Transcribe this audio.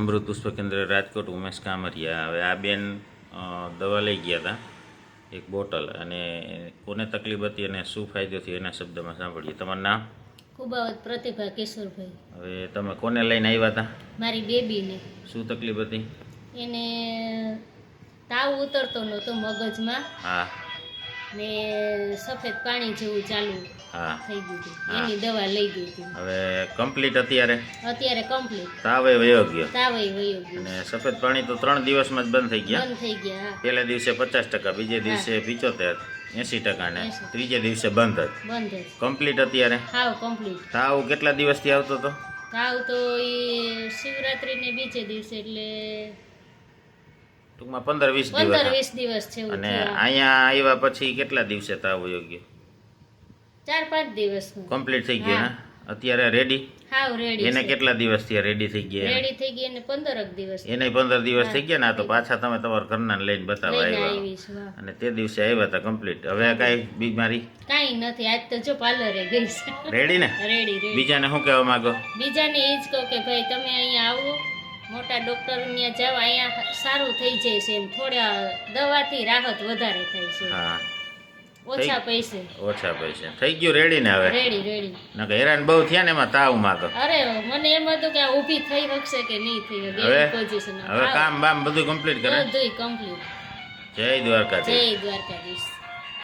અમૃત પુષ્પ કેન્દ્ર રાજકોટ ઉમેશ કામરિયા. હવે આ બેન દવા લઈ ગયા હતા એક બોટલ. અને કોને તકલીફ હતી અને શું ફાયદો થયો એના શબ્દમાં સાંભળીએ. તમારું નામ? કુબાવત પ્રતિભા કિશોરભાઈ હવે તમે કોને લઈને આવ્યા હતા મારી બેબીને. શું તકલીફ હતી? એને તાવ ઉતરતો નહોતો મગજમાં. હા. ને સફેદ પાણી જેવું ચાલુ હા. થઈ ગયું હતું. એની દવા લઈ ગઈ હતી. હવે કમ્પ્લીટ અત્યારે? અત્યારે કમ્પ્લીટ તાવે વયો ગયો. તાવય વયો ગયું. અને સફેદ પાણી તો ત્રણ દિવસમાં જ બંધ થઈ ગયા? બંધ થઈ ગયા પહેલા દિવસે પચાસ ટકા બીજે દિવસે પિચોતેર એંસી ટકા ને ત્રીજે દિવસે બંધ જ. બંધ જ. કમ્પ્લીટ અત્યારે? હાવ કમ્પ્લીટ તાવ કેટલા દિવસથી આવતો હતો? તાવ તો એ શિવરાત્રીને બીજે દિવસે એટલે ટૂંકમાં પંદર વીસ પંદર દિવસ. વીસ દિવસ છે એવું અને થયું. અહીંયા આવ્યા પછી કેટલા દિવસે તાવ વયો ગયો? ચાર પાંચ દિવસ. કમ્પ્લીટ થઈ ગયો હા. અત્યારે રેડી હાવ રેડી એને કેટલા દિવસથી રેડી થઈ ગયા? રેડી થઈ ગઈ અને પંદરક દિવસ. એને પંદર દિવસ થઈ ગયા ને? આ તો પાછા તમે તમારા ઘરના લઈને બતાવવા લઈને આવ્યા. અને તે દિવસે આવ્યા હતા કમ્પ્લીટ હવે કઈ બીમારી કાંઈ નથી આજ તો જો પાર્લરે ગઈ છે. રેડી ને? રેડી રેડી બીજાને શું કહેવા માંગો? બીજાને એ જ કહું કે ભાઈ તમે અહીંયા આવો. મોટા ડોક્ટર ત્યાં જાવ અહીંયા સારું થઈ જાય છે એમ. થોડા દવાથી રાહત વધારે થાય છે. હા. ઓછા પૈસે. ઓછા પૈસા. થઈ ગયું રેડી ને હવે? રેડી રેડી નકર હેરાન બહુ થયા ને એમાં તાવમાં તો. અરે મને એમ હતું કે આ ઊભી થઈ શકશે કે નહીં થઈ હવે? પોઝિશન હવે કામ બામ બધું કમ્પ્લીટ કરે? બધું કમ્પ્લીટ જય દ્વારકાધીશ. જય દ્વારકાધીશ.